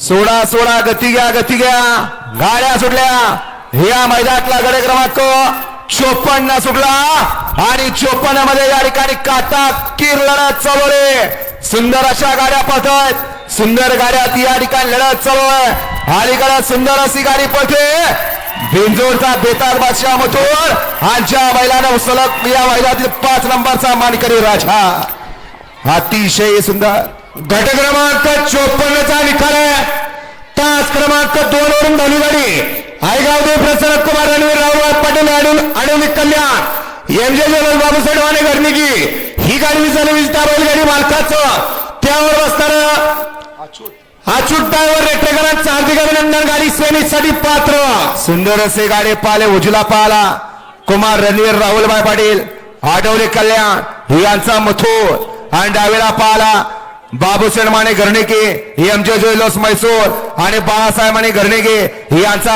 सोडा सोडा गती घ्या गती घ्या. गाड्या सुटल्या. या मैदानातला गडे क्रमांक चोपन्न सुटला. आणि चोपन्नमध्ये या ठिकाणी काटा किर लढत चालवले सुंदर अशा गाड्या पळत सुंदर गाड्यात या ठिकाणी लढत चालू अलीकडे सुंदर अशी गाडी पळते. बेंजोरचा बेतार बादशाह मथुर. आजच्या महिलानं सलग या महिलातील पाच नंबरचा मानकरी राजा. अतिशय सुंदर. गट क्रमांक चोपन्नचा क्रमांक दोन वरून धनु गाडी आयगाव देव प्रसन्न कुमार रणवीर राहुल पाटील आणि आणि कल्याण. एमजे जनरल बाबूसाहेब बाबू सडवाने ही गाडी विचारली विजता बैलगाडी मालकाचं. त्यावर बसताना अचूक टायवर रेटेकरांचं हार्दिक अभिनंदन. गाडी सेमीसाठी पात्र. सुंदर असे गाडी पाले उजला पाला. कुमार रणवीर राहुलभाई पाटील आठवले कल्याण. यांचा मथुर. आणि डावेला पाला. बाबूसेन माने घरणेके एम जे ज्वेलर्स मैसूर आणि बाळासाहेब माने घरणेके यांचा